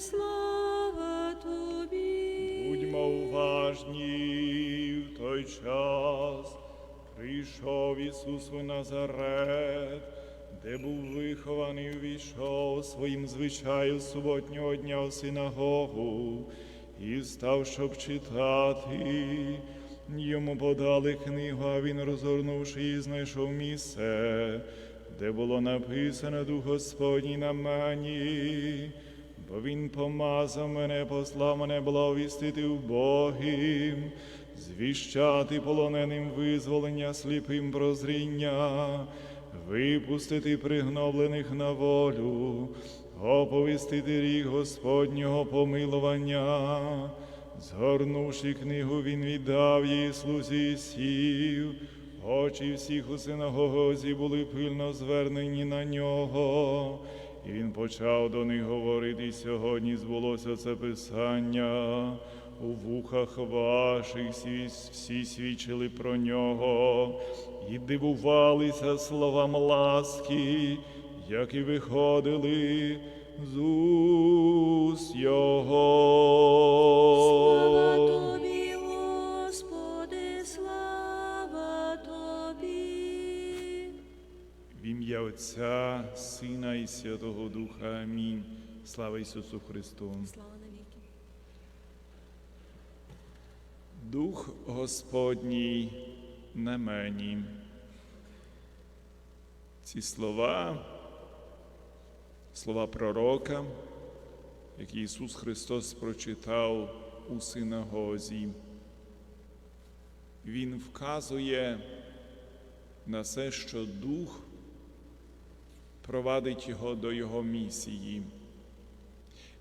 слава тобі. Будьмо уважні в той час. Прийшов Ісус у Назарет, де був вихований, увійшов своїм звичаю суботнього дня у синагогу і став, щоб читати. Йому подали книгу, а він, розгорнувши її, знайшов місце, де було написано Дух Господній на мені. Бо він помазав мене, послав мене благовістити убогим, звіщати полоненим визволення, сліпим прозріння, випустити пригноблених на волю, оповістити рік Господнього помилування. Згорнувши книгу, він віддав її слузі сів. Очі всіх у синагозі були пильно звернені на нього. І він почав до них говорити, і сьогодні збулося це писання. У вухах ваших всі, всі свідчили про нього і дивувалися словам ласки, які виходили з уст його. Ім'я Отця, Сина і Святого Духа. Амінь. Слава Ісусу Христу. Слава навіки. Дух Господній на мені. Ці слова, слова пророка, які Ісус Христос прочитав у синагозі. Він вказує на те, що Дух провадить його до Його місії.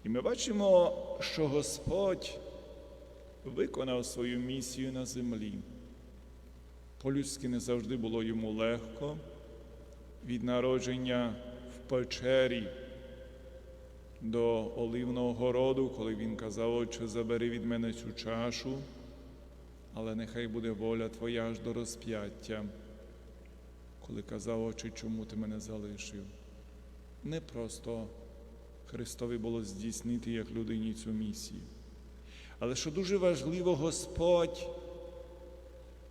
І ми бачимо, що Господь виконав свою місію на землі. По-людськи не завжди було йому легко. Від народження в печері до Оливного городу, коли він казав, Отче, забери від мене цю чашу, але нехай буде воля Твоя аж до розп'яття, коли казав, Отче, чому ти мене залишив. Не просто Христові було здійснити як людині цю місію. Але що дуже важливо, Господь,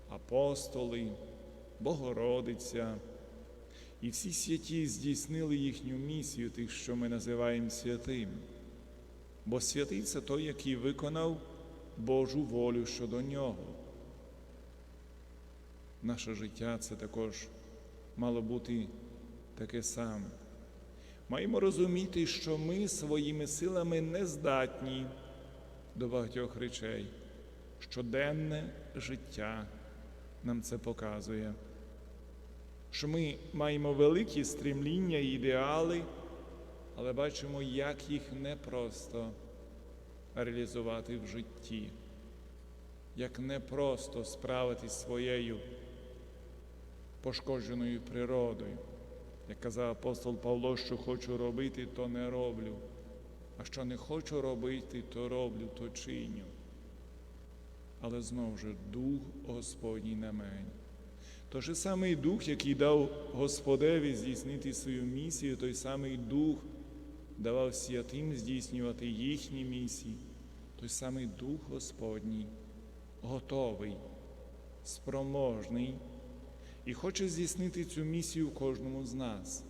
апостоли, Богородиця і всі святі здійснили їхню місію, тих, що ми називаємо святим. Бо святий це той, який виконав Божу волю щодо нього. Наше життя це також мало бути таке саме. Маємо розуміти, що ми своїми силами не здатні до багатьох речей. Щоденне життя нам це показує, що ми маємо великі стрімління і ідеали, але бачимо, як їх непросто реалізувати в житті, як непросто справитись своєю пошкодженою природою. Як казав апостол Павло, що хочу робити, то не роблю. А що не хочу робити, то роблю, то чиню. Але знову ж Дух Господній на мені. Той же самий Дух, який дав Господеві здійснити свою місію, той самий Дух давав святим здійснювати їхні місії, той самий Дух Господній, готовий, спроможний і хоче здійснити цю місію кожному з нас.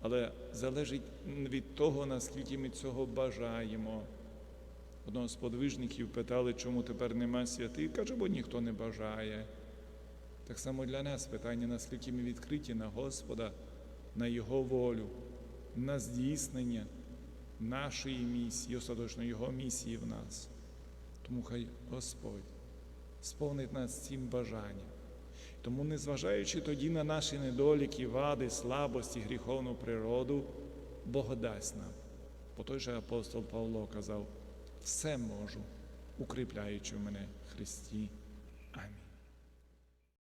Але залежить від того, наскільки ми цього бажаємо. Одного з подвижників питали, чому тепер нема святих, каже, бо ніхто не бажає. Так само для нас питання, наскільки ми відкриті на Господа, на Його волю, на здійснення нашої місії, остаточно Його місії в нас. Тому хай Господь сповнить нас цим бажанням. Тому, незважаючи тоді на наші недоліки, вади, слабості, гріховну природу, Бог дасть нам. Бо той же апостол Павло казав, все можу, укріпляючи мене Христі. Амінь.